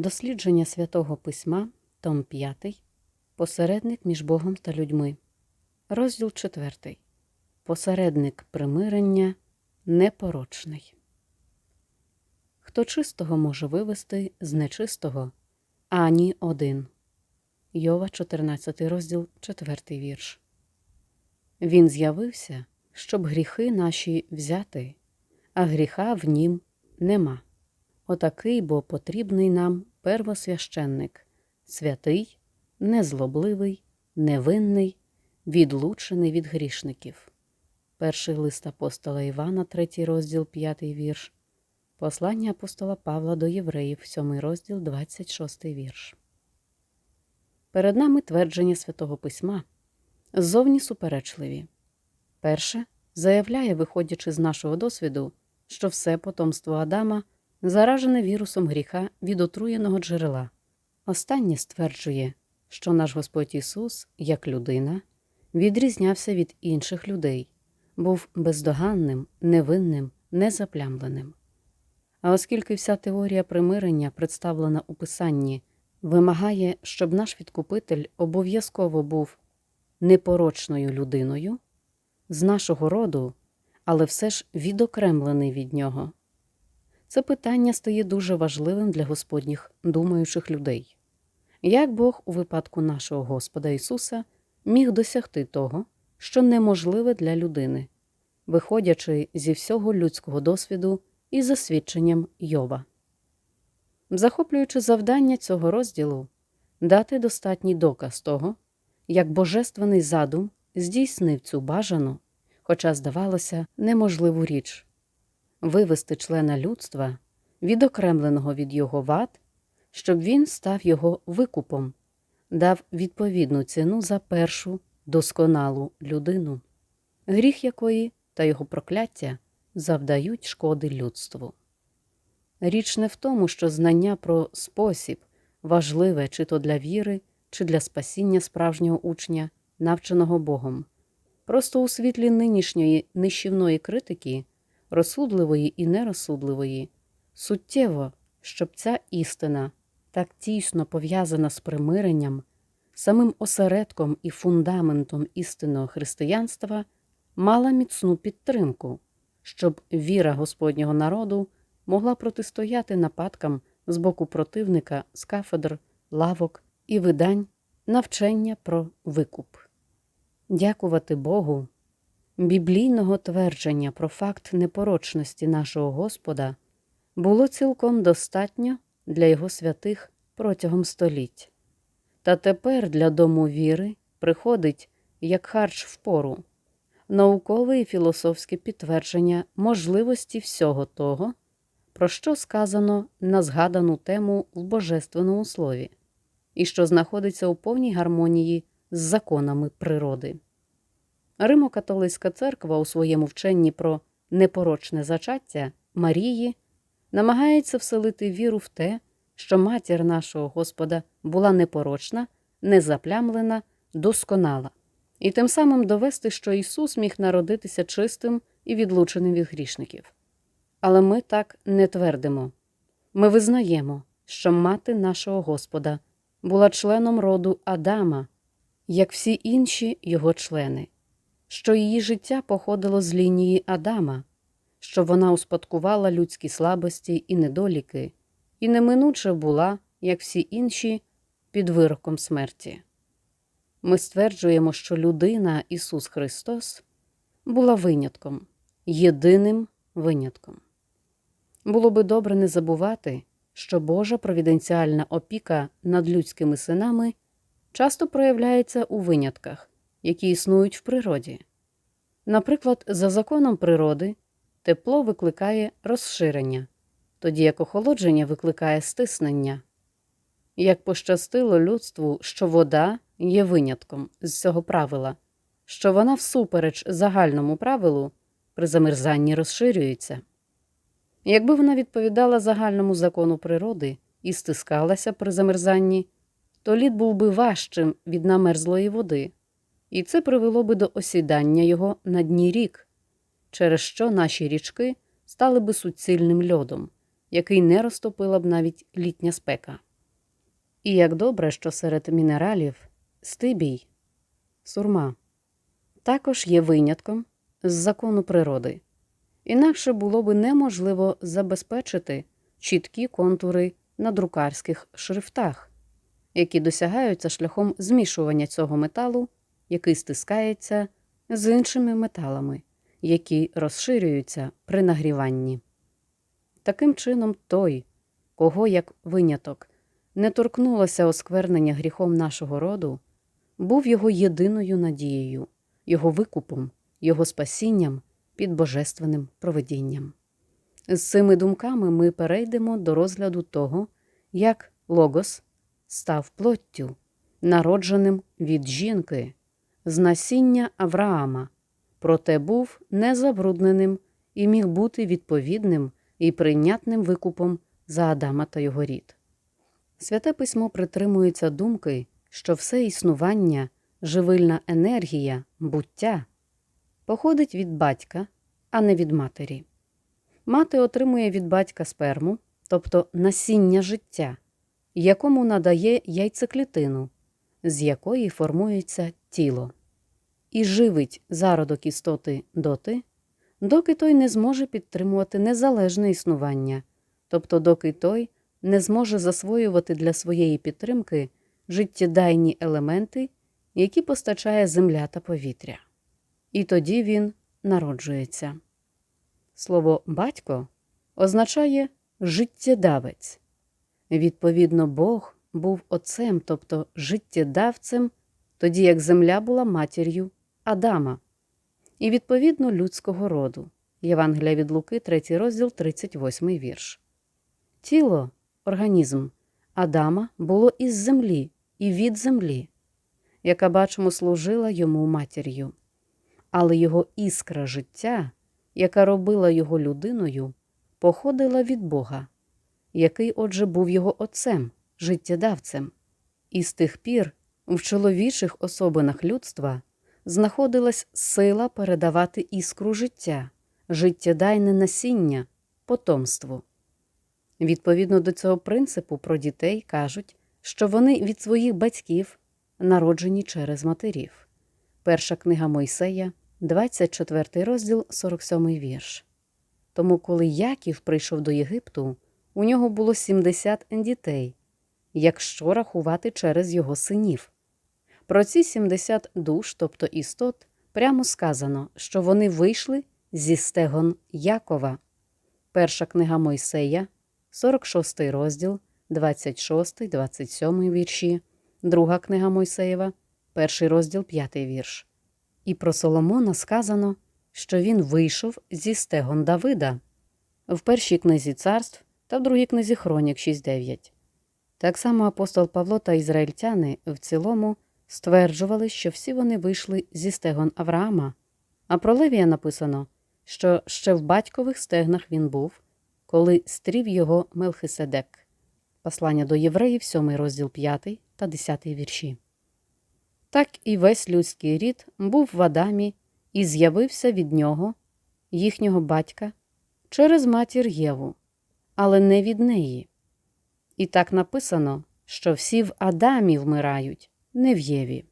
Дослідження святого письма, Том 5, Посередник між Богом та людьми. Розділ 4. Посередник примирення непорочний. Хто чистого може вивести з нечистого? Ані один. Йова, 14 розділ, 4 вірш. Він з'явився, щоб гріхи наші взяти, а гріха в нім нема. Отакий бо потрібний нам первосвященник, святий, незлобливий, невинний, відлучений від грішників. Перший лист апостола Івана, 3 розділ, 5 вірш. Послання апостола Павла до Євреїв, 7 розділ, 26 вірш. Перед нами твердження Святого Письма ззовні суперечливі. Перше заявляє, виходячи з нашого досвіду, що все потомство Адама заражене вірусом гріха від отруєного джерела. Останнє стверджує, що наш Господь Ісус, як людина, відрізнявся від інших людей, був бездоганним, невинним, незаплямленим. А оскільки вся теорія примирення, представлена у Писанні, вимагає, щоб наш відкупитель обов'язково був непорочною людиною, з нашого роду, але все ж відокремлений від нього. Це питання стає дуже важливим для Господніх думаючих людей. Як Бог у випадку нашого Господа Ісуса міг досягти того, що неможливе для людини, виходячи зі всього людського досвіду і засвідченням Йова. Захоплюючи завдання цього розділу, дати достатній доказ того, як божественний задум здійснив цю бажану, хоча, здавалося, неможливу річ вивести члена людства, відокремленого від його вад, щоб він став його викупом, дав відповідну ціну за першу досконалу людину, гріх якої та його прокляття завдають шкоди людству. Річ не в тому, що знання про спосіб важливе чи то для віри, чи для спасіння справжнього учня, навченого Богом. Просто у світлі нинішньої нищівної критики, розсудливої і нерозсудливої, суттєво, щоб ця істина, так тісно пов'язана з примиренням, самим осередком і фундаментом істинного християнства, мала міцну підтримку, щоб віра Господнього народу могла протистояти нападкам з боку противника з кафедр, лавок і видань навчання про викуп. Дякувати Богу, біблійного твердження про факт непорочності нашого Господа було цілком достатньо для його святих протягом століть. Та тепер для дому віри приходить як харч в пору, наукове і філософське підтвердження можливості всього того, про що сказано на згадану тему в Божественному слові, і що знаходиться у повній гармонії з законами природи. Римо-католицька церква у своєму вченні про непорочне зачаття Марії намагається вселити віру в те, що матір нашого Господа була непорочна, незаплямлена, досконала, і тим самим довести, що Ісус міг народитися чистим і відлученим від грішників. Але ми так не твердимо. Ми визнаємо, що мати нашого Господа була членом роду Адама, як всі інші його члени, що її життя походило з лінії Адама, що вона успадкувала людські слабості і недоліки, і неминуче була, як всі інші, під вироком смерті. Ми стверджуємо, що людина Ісус Христос була винятком, єдиним винятком. Було би добре не забувати, що Божа провіденціальна опіка над людськими синами часто проявляється у винятках, які існують в природі. Наприклад, за законом природи тепло викликає розширення, тоді як охолодження викликає стиснення. Як пощастило людству, що вода є винятком з цього правила, що вона всупереч загальному правилу при замерзанні розширюється. Якби вона відповідала загальному закону природи і стискалася при замерзанні, то лід був би важчим від намерзлої води, і це привело би до осідання його на дні рік, через що наші річки стали би суцільним льодом, який не розтопила б навіть літня спека. І як добре, що серед мінералів стибій, сурма також є винятком з закону природи, інакше було би неможливо забезпечити чіткі контури на друкарських шрифтах, які досягаються шляхом змішування цього металу, який стискається з іншими металами, які розширюються при нагріванні. Таким чином, той, кого як виняток не торкнулося осквернення гріхом нашого роду, був його єдиною надією, його викупом, його спасінням під божественним проведінням. З цими думками ми перейдемо до розгляду того, як Логос став плоттю, народженим від жінки, з насіння Авраама, проте був незабрудненим і міг бути відповідним і прийнятним викупом за Адама та його рід. Святе письмо притримується думки, що все існування, живильна енергія, буття походить від батька, а не від матері. Мати отримує від батька сперму, тобто насіння життя, якому надає яйцеклітину, з якої формується тіло, і живить зародок істоти доти, доки той не зможе підтримувати незалежне існування, тобто доки той не зможе засвоювати для своєї підтримки життєдайні елементи, які постачає земля та повітря. І тоді він народжується. Слово батько означає життєдавець. Відповідно, Бог був отцем, тобто життєдавцем, тоді як земля була матір'ю Адама, і відповідно людського роду. Євангелія від Луки, 3 розділ, 38 вірш. Тіло, організм Адама було із землі і від землі, яка, бачимо, служила йому матір'ю, але його іскра життя яка робила його людиною, походила від Бога, який, отже, був його отцем, життєдавцем, і з тих пір в чоловічих особинах людства знаходилась сила передавати іскру життя, життєдайне насіння, потомству. Відповідно до цього принципу про дітей кажуть, що вони від своїх батьків народжені через матерів. Перша книга Мойсея, 24 розділ, 47 вірш. Тому, коли Яків прийшов до Єгипту, у нього було 70 дітей, якщо рахувати через його синів. Про ці 70 душ, тобто істот, прямо сказано, що вони вийшли зі стегон Якова. Перша книга Мойсея, 46 розділ, 26, 27 вірші, друга книга Мойсеєва, перший розділ, 5 вірш. І про Соломона сказано, що він вийшов зі стегон Давида в першій книзі царств та в другій книзі Хронік 6.9. Так само апостол Павло та ізраїльтяни в цілому стверджували, що всі вони вийшли зі стегон Авраама, а про Левія написано, що ще в батькових стегнах він був, коли стрів його Мелхиседек. Послання до євреїв, 7 розділ 5 та 10 вірші. Так і весь людський рід був в Адамі і з'явився від нього, їхнього батька, через матір Єву, але не від неї. І так написано, що всі в Адамі вмирають, не в Єві.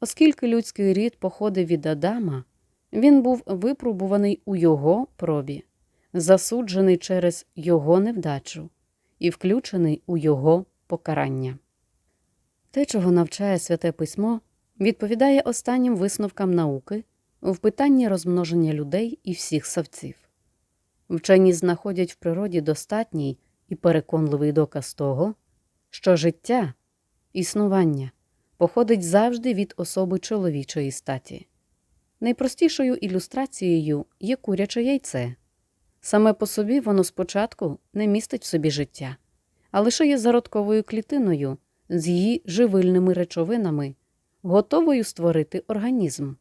Оскільки людський рід походив від Адама, він був випробуваний у його пробі, засуджений через його невдачу і включений у його покарання. Те, чого навчає святе письмо, відповідає останнім висновкам науки в питанні розмноження людей і всіх савців. Вчені знаходять в природі достатній і переконливий доказ того, що життя, існування походить завжди від особи чоловічої статі. Найпростішою ілюстрацією є куряче яйце. Саме по собі воно спочатку не містить в собі життя, а лише є зародковою клітиною з її живильними речовинами, готовою створити організм.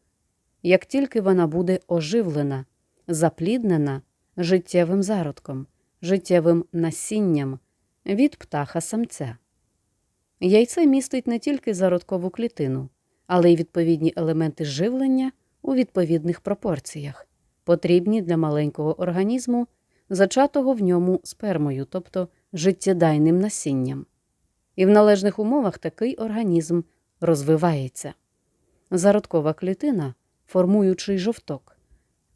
Як тільки вона буде оживлена, запліднена життєвим зародком, життєвим насінням від птаха самця. Яйце містить не тільки зародкову клітину, але й відповідні елементи живлення у відповідних пропорціях, потрібні для маленького організму, зачатого в ньому спермою, тобто життєдайним насінням. і в належних умовах такий організм розвивається. Зародкова клітина, формуючий жовток,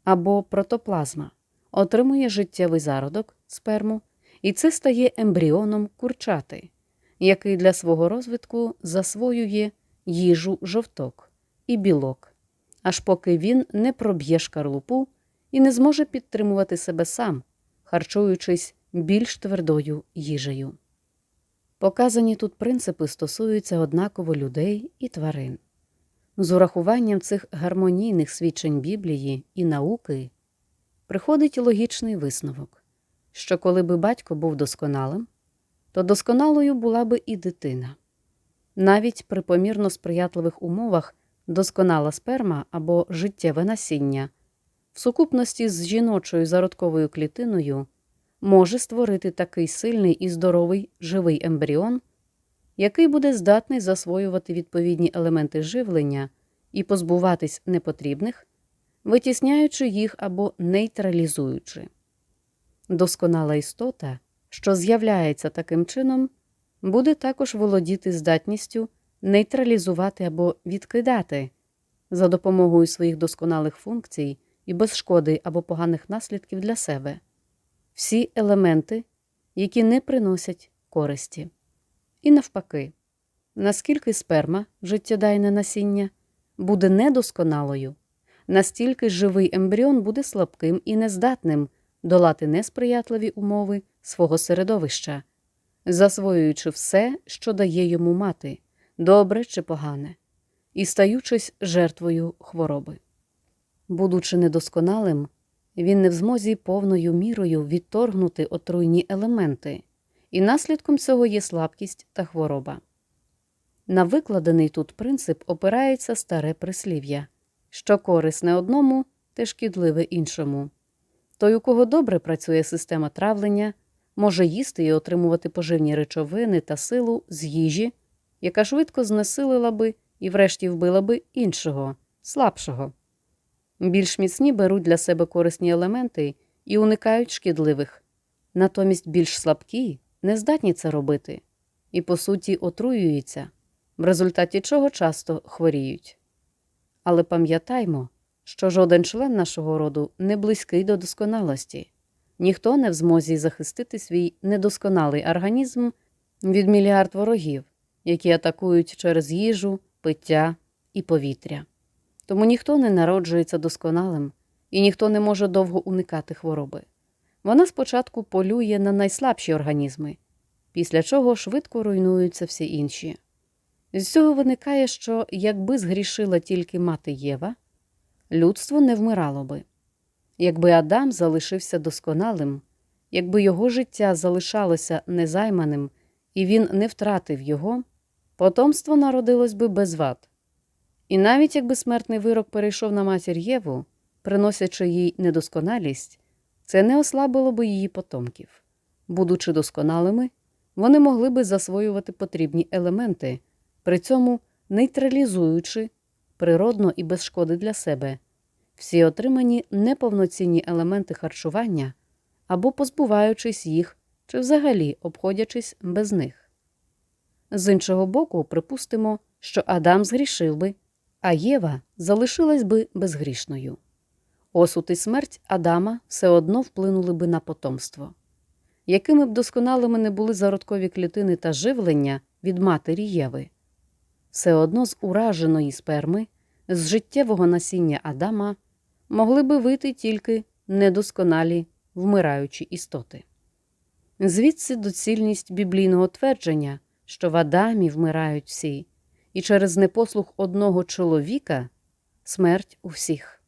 або протоплазма, отримує життєвий зародок сперму, і це стає ембріоном курчати, який для свого розвитку засвоює їжу жовток і білок, аж поки він не проб'є шкарлупу і не зможе підтримувати себе сам, харчуючись більш твердою їжею. Показані тут принципи стосуються однаково людей і тварин. З урахуванням цих гармонійних свідчень Біблії і науки приходить логічний висновок, що коли би батько був досконалим, то досконалою була би і дитина. Навіть при помірно сприятливих умовах досконала сперма або життєве насіння в сукупності з жіночою зародковою клітиною може створити такий сильний і здоровий живий ембріон, який буде здатний засвоювати відповідні елементи живлення і позбуватись непотрібних, витісняючи їх або нейтралізуючи. Досконала істота, що з'являється таким чином, буде також володіти здатністю нейтралізувати або відкидати за допомогою своїх досконалих функцій і без шкоди або поганих наслідків для себе всі елементи, які не приносять користі. І навпаки, наскільки сперма, життєдайне насіння, буде недосконалою, настільки живий ембріон буде слабким і нездатним долати несприятливі умови свого середовища, засвоюючи все, що дає йому мати, добре чи погане, і стаючись жертвою хвороби. Будучи недосконалим, він не в змозі повною мірою відторгнути отруйні елементи, і наслідком цього є слабкість та хвороба. На викладений тут принцип опирається старе прислів'я що корисне одному, те шкідливе іншому. Той, у кого добре працює система травлення, може їсти і отримувати поживні речовини та силу з їжі, яка швидко знесилила би і врешті вбила би іншого, слабшого. Більш міцні беруть для себе корисні елементи і уникають шкідливих, натомість більш слабкі не здатні це робити і, по суті, отруюються, в результаті чого часто хворіють. Але пам'ятаймо, що жоден член нашого роду не близький до досконалості, ніхто не в змозі захистити свій недосконалий організм від мільярд ворогів, які атакують через їжу, пиття і повітря. Тому ніхто не народжується досконалим і ніхто не може довго уникати хвороби. Вона спочатку полює на найслабші організми, після чого швидко руйнуються всі інші. З цього виникає, що якби згрішила тільки мати Єва, людство не вмирало би. Якби Адам залишився досконалим, якби його життя залишалося незайманим і він не втратив його, потомство народилось би без вад. І навіть якби смертний вирок перейшов на матір Єву, приносячи їй недосконалість, це не ослабило би її потомків. Будучи досконалими, вони могли би засвоювати потрібні елементи, при цьому нейтралізуючи природно і без шкоди для себе всі отримані неповноцінні елементи харчування або позбуваючись їх чи взагалі обходячись без них. З іншого боку, припустимо, що Адам згрішив би а Єва залишилась би безгрішною. Осуд і смерть Адама все одно вплинули би на потомство. Якими б досконалими не були зародкові клітини та живлення від матері Єви, все одно з ураженої сперми, з життєвого насіння Адама могли би вийти тільки недосконалі вмираючі істоти. Звідси доцільність біблійного твердження, що в Адамі вмирають всі і через непослух одного чоловіка смерть у всіх.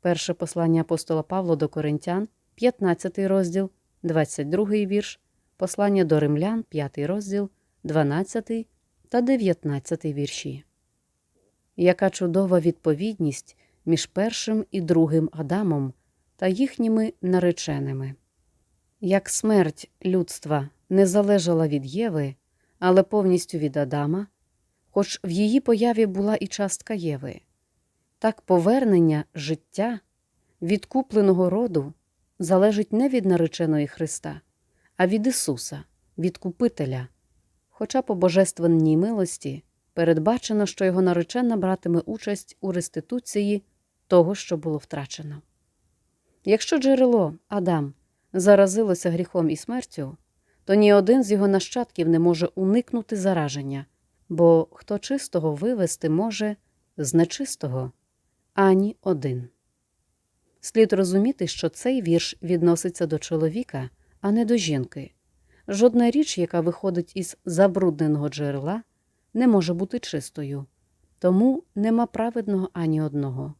Перше послання апостола Павла до Коринтян, 15 розділ, 22 вірш, послання до римлян, 5 розділ, 12 та 19 вірші. Яка чудова відповідність між першим і другим Адамом та їхніми нареченими. Як смерть людства не залежала від Єви, але повністю від Адама, хоч в її появі була і частка Єви. Так повернення життя відкупленого роду залежить не від нареченої Христа, а від Ісуса, від Купителя, Хоча по божественній милості передбачено, що його наречена братиме участь у реституції того, що було втрачено. Якщо джерело Адам заразилося гріхом і смертю, то ні один з його нащадків не може уникнути зараження, бо хто чистого вивести може з нечистого ані один. Слід розуміти, що цей вірш відноситься до чоловіка, а не до жінки. Жодна річ, яка виходить із забрудненого джерела, не може бути чистою, тому нема праведного ані одного.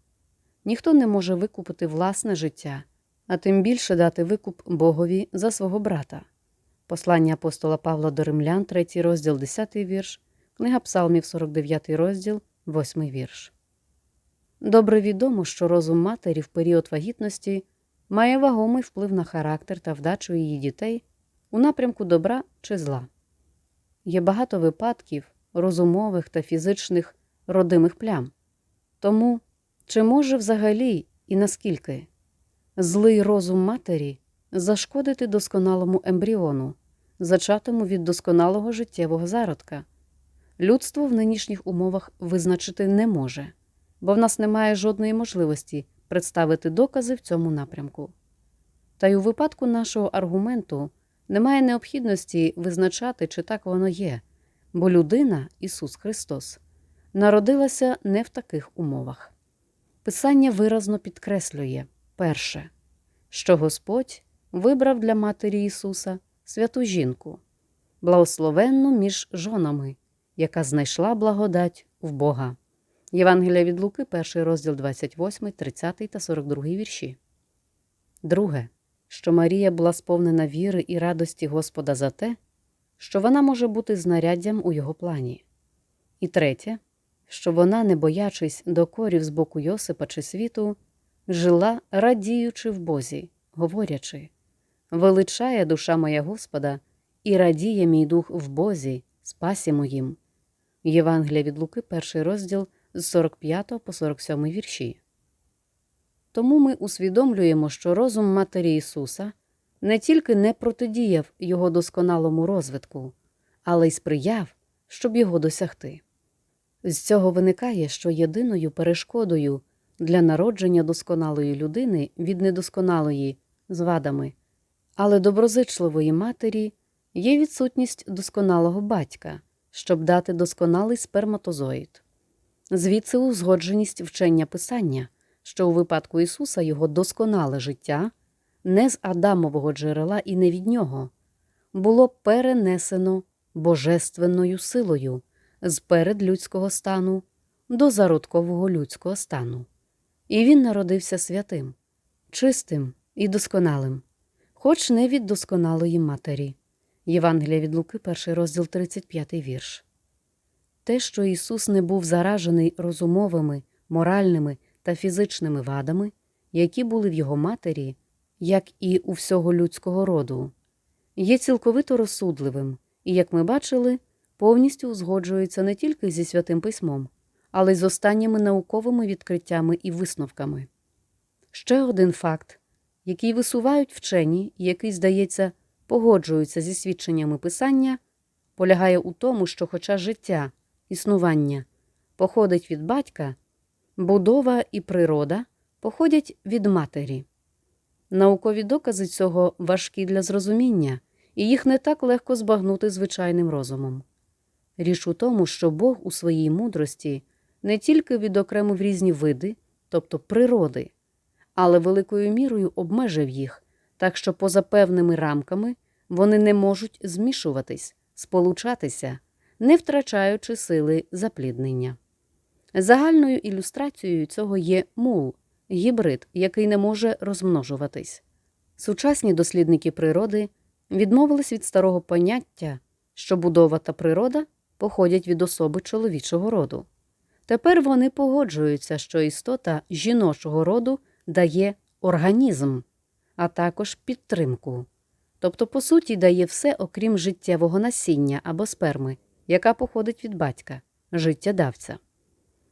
Ніхто не може викупити власне життя, а тим більше дати викуп Богові за свого брата. Послання апостола Павла до Римлян, 3 розділ, 10 вірш, книга Псалмів, 49 розділ, 8 вірш. Добре відомо, що розум матері в період вагітності має вагомий вплив на характер та вдачу її дітей у напрямку добра чи зла. Є багато випадків розумових та фізичних родимих плям. Тому чи може взагалі і наскільки злий розум матері зашкодити досконалому ембріону, зачатому від досконалого життєвого зародка? Людство в нинішніх умовах визначити не може, бо в нас немає жодної можливості представити докази в цьому напрямку. Та й у випадку нашого аргументу немає необхідності визначати, чи так воно є, бо людина, Ісус Христос, народилася не в таких умовах. Писання виразно підкреслює перше, що Господь вибрав для Матері Ісуса святу жінку, благословенну між жонами, яка знайшла благодать в Бога. Євангелія від Луки, 1 розділ 28, 30 та 42 вірші. Друге, що Марія була сповнена віри і радості Господа за те, що вона може бути знаряддям у його плані. І третє, що вона, не боячись докорів з боку Йосипа чи світу, жила, радіючи в Бозі, говорячи величає душа моя Господа, і радіє мій дух в Бозі, спасі моїм. Євангелія від Луки, перший розділ з 45 по 47 вірші. Тому ми усвідомлюємо, що розум Матері Ісуса не тільки не протидіяв Його досконалому розвитку, але й сприяв, щоб його досягти. З цього виникає, що єдиною перешкодою для народження досконалої людини від недосконалої з вадами, але доброзичливої матері є відсутність досконалого батька, щоб дати досконалий сперматозоїд. Звідси узгодженість вчення Писання, що у випадку Ісуса його досконале життя не з Адамового джерела і не від нього, було перенесено божественною силою з передлюдського стану до зародкового людського стану. І він народився святим, чистим і досконалим, хоч не від досконалої матері. Євангелія від Луки, перший розділ 35 вірш. Те, що Ісус не був заражений розумовими, моральними та фізичними вадами, які були в його матері, як і у всього людського роду, є цілковито розсудливим і, як ми бачили, повністю узгоджується не тільки зі святим письмом, але й з останніми науковими відкриттями і висновками. Ще один факт, який висувають вчені, і який, здається, погоджуються зі свідченнями писання, полягає у тому, що, хоча життя, існування походить від батька, будова і природа походять від матері. Наукові докази цього важкі для зрозуміння, і їх не так легко збагнути звичайним розумом. Річ у тому, що Бог у своїй мудрості не тільки відокремив різні види, тобто природи, але великою мірою обмежив їх, так що поза певними рамками вони не можуть змішуватись, сполучатися, не втрачаючи сили запліднення. Загальною ілюстрацією цього є мул, гібрид, який не може розмножуватись. Сучасні дослідники природи відмовились від старого поняття, що будова та природа походять від особи чоловічого роду. Тепер вони погоджуються, що істота жіночого роду дає організм, а також підтримку, тобто, по суті, дає все, окрім життєвого насіння або сперми, яка походить від батька, життєдавця.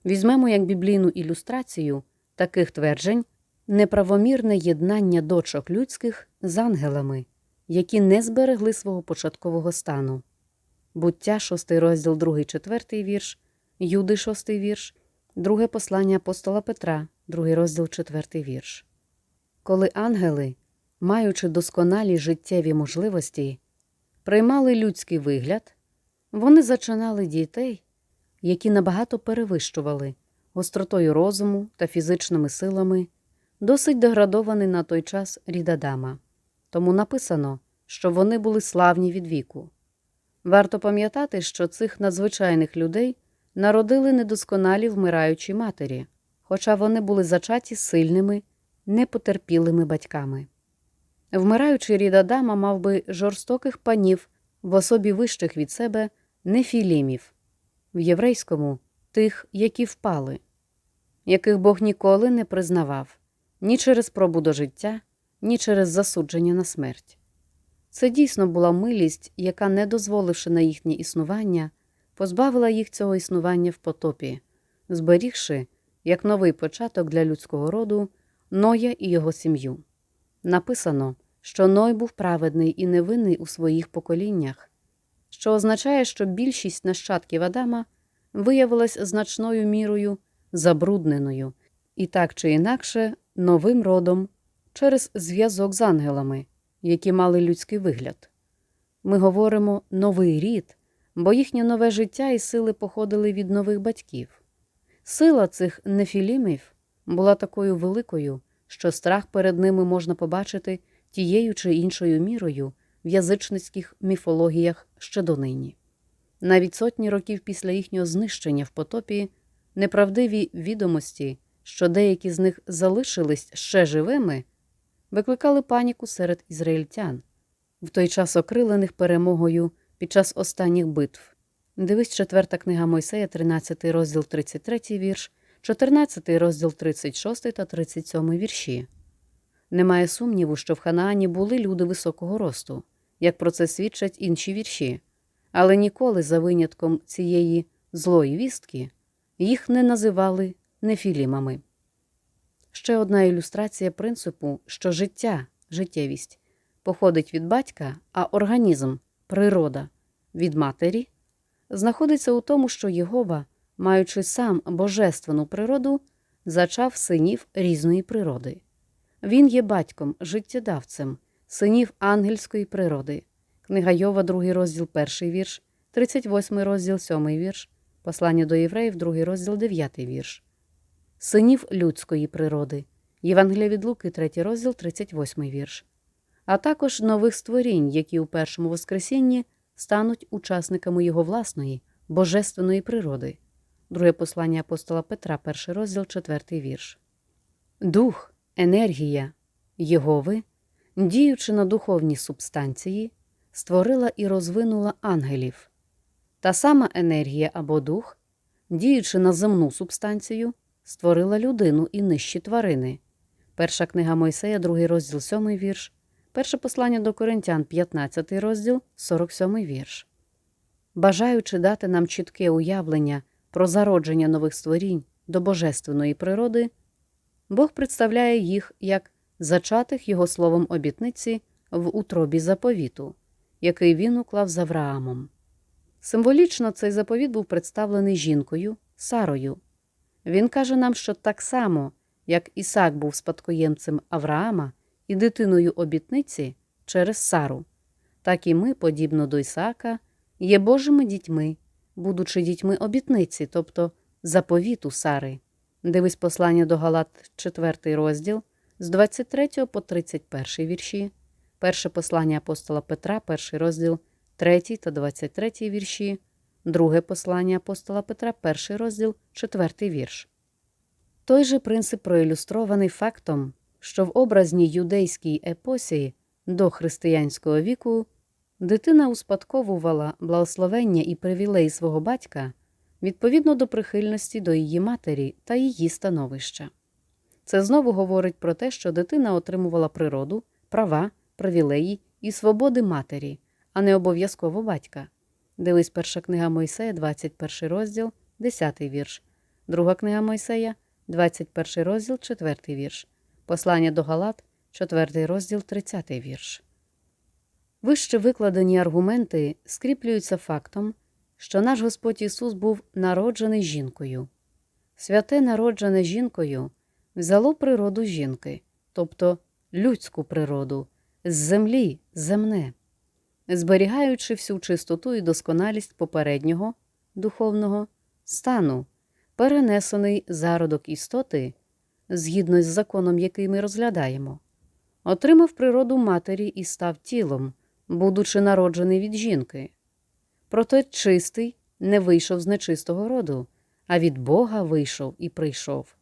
Візьмемо як біблійну ілюстрацію таких тверджень неправомірне єднання дочок людських з ангелами, які не зберегли свого початкового стану. Буття, 6 розділ, 2, 4 вірш, Юди, 6 вірш, друге послання апостола Петра, 2 розділ, 4 вірш. Коли ангели, маючи досконалі життєві можливості, приймали людський вигляд, вони зачинали дітей, які набагато перевищували гостротою розуму та фізичними силами, досить деградований на той час рід Адама. Тому написано, що вони були славні від віку. Варто пам'ятати, що цих надзвичайних людей народили недосконалі вмираючі матері, хоча вони були зачаті сильними, непотерпілими батьками. Вмираючий рід Адама мав би жорстоких панів в особі вищих від себе нефілімів, в єврейському тих, які впали, яких Бог ніколи не признавав ні через пробу до життя, ні через засудження на смерть. Це дійсно була милість, яка, не дозволивши на їхнє існування, позбавила їх цього існування в потопі, зберігши, як новий початок для людського роду, Ноя і його сім'ю. Написано, що Ной був праведний і невинний у своїх поколіннях, що означає, що більшість нащадків Адама виявилась значною мірою забрудненою і так чи інакше новим родом через зв'язок з ангелами, які мали людський вигляд. Ми говоримо новий рід, бо їхнє нове життя і сили походили від нових батьків. Сила цих нефілімів була такою великою, що страх перед ними можна побачити тією чи іншою мірою в язичницьких міфологіях ще донині. Навіть сотні років після їхнього знищення в потопі неправдиві відомості, що деякі з них залишились ще живими, викликали паніку серед ізраїльтян, в той час окрилених перемогою під час останніх битв. Дивись четверта книга Мойсея, 13 розділ 33 вірш, 14 розділ 36 та 37 вірші. Немає сумніву, що в Ханаані були люди високого росту, як про це свідчать інші вірші, але ніколи за винятком цієї злої вістки їх не називали нефілімами. Ще одна ілюстрація принципу, що життя, життєвість походить від батька, а організм, природа від матері, знаходиться у тому, що Єгова, маючи сам божественну природу, зачав синів різної природи. Він є батьком, життєдавцем, синів ангельської природи. Книга Йова, 2 розділ, 1 вірш, 38 розділ, 7 вірш, Послання до євреїв, 2 розділ, 9 вірш. Синів людської природи. Євангелія від Луки, 3 розділ, 38 вірш. А також нових створінь, які у першому Воскресінні стануть учасниками його власної, божественної природи. Друге послання апостола Петра, 1 розділ, 4 вірш. Дух, енергія Єгови, діючи на духовні субстанції, створила і розвинула ангелів. Та сама енергія або дух, діючи на земну субстанцію, створила людину і нижчі тварини. Перша книга Мойсея, 2 розділ, 7 вірш, перше послання до Коринтян, 15 розділ, 47 вірш. Бажаючи дати нам чітке уявлення про зародження нових створінь до божественної природи, Бог представляє їх як зачатих його словом обітниці в утробі заповіту, який він уклав з Авраамом. Символічно цей заповіт був представлений жінкою Сарою. Він каже нам, що так само, як Ісак був спадкоємцем Авраама і дитиною обітниці через Сару, так і ми, подібно до Ісаака, є Божими дітьми, будучи дітьми обітниці, тобто заповіту Сари. Дивись послання до Галат, 4 розділ з 23 по 31 вірші, перше послання апостола Петра, 1 розділ 3 та 23 вірші, друге послання апостола Петра, 1 розділ, 4 вірш. Той же принцип проілюстрований фактом, що в образній юдейській епосі до християнського віку дитина успадковувала благословення і привілеї свого батька відповідно до прихильності до її матері та її становища. Це знову говорить про те, що дитина отримувала природу, права, привілеї і свободи матері, а не обов'язково батька. Дивись перша книга Мойсея, 21 розділ, 10 вірш, друга книга Мойсея, 21 розділ, 4 вірш, послання до Галат, 4 розділ, 30 вірш. Вище викладені аргументи скріплюються фактом, що наш Господь Ісус був народжений жінкою. Святе народжене жінкою взяло природу жінки, тобто людську природу, з землі земне, зберігаючи всю чистоту і досконалість попереднього духовного стану, перенесений зародок істоти, згідно з законом, який ми розглядаємо, отримав природу матері і став тілом, будучи народжений від жінки. Проте чистий не вийшов з нечистого роду, а від Бога вийшов і прийшов.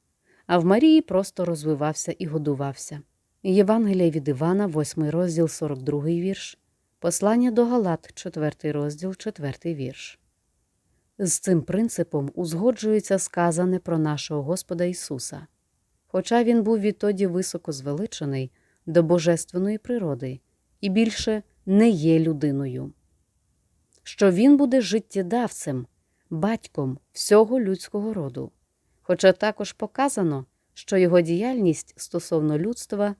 А в Марії просто розвивався і годувався. Євангелія від Івана, 8 розділ, 42 вірш, Послання до Галат, 4 розділ, 4 вірш. З цим принципом узгоджується сказане про нашого Господа Ісуса. Хоча він був відтоді високо звеличений до божественної природи і більше не є людиною, що він буде життєдавцем, батьком всього людського роду. Хоча також показано, що його діяльність стосовно людства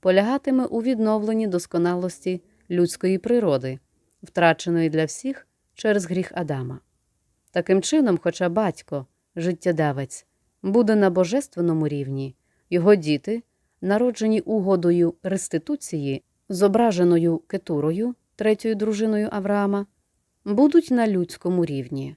полягатиме у відновленні досконалості людської природи, втраченої для всіх через гріх Адама. Таким чином, хоча батько, життєдавець, буде на божественному рівні, його діти, народжені угодою реституції, зображеною кетурою, третьою дружиною Авраама, будуть на людському рівні.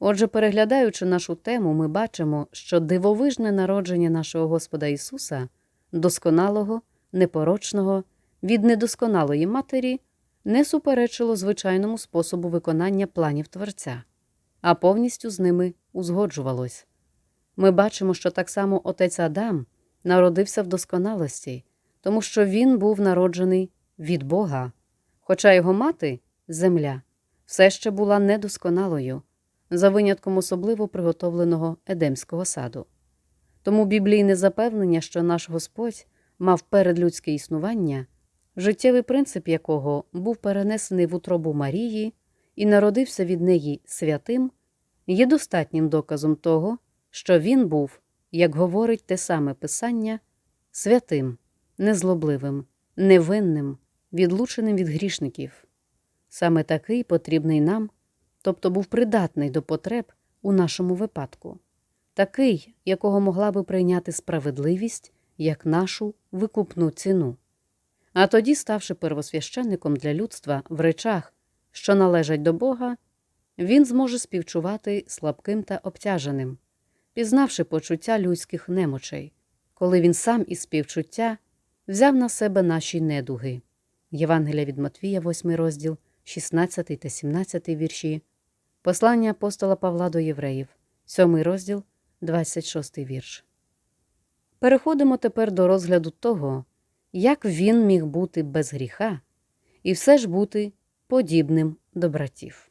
Отже, переглядаючи нашу тему, ми бачимо, що дивовижне народження нашого Господа Ісуса, досконалого, непорочного, від недосконалої матері, не суперечило звичайному способу виконання планів Творця, а повністю з ними узгоджувалось. Ми бачимо, що так само отець Адам народився в досконалості, тому що він був народжений від Бога, хоча його мати, земля, все ще була недосконалою, за винятком особливо приготовленого Едемського саду. Тому біблійне запевнення, що наш Господь мав передлюдське існування, життєвий принцип якого був перенесений в утробу Марії і народився від неї святим, є достатнім доказом того, що він був, як говорить те саме Писання, святим, незлобливим, невинним, відлученим від грішників. Саме такий потрібний нам, тобто був придатний до потреб у нашому випадку, такий, якого могла би прийняти справедливість як нашу викупну ціну. А тоді, ставши первосвященником для людства в речах, що належать до Бога, він зможе співчувати слабким та обтяженим, пізнавши почуття людських немочей, коли він сам із співчуття взяв на себе наші недуги. Євангелія від Матвія, 8 розділ, 16 та 17 вірші, Послання апостола Павла до Євреїв, 7 розділ, 26 вірш. Переходимо тепер до розгляду того, як він міг бути без гріха і все ж бути подібним до братів.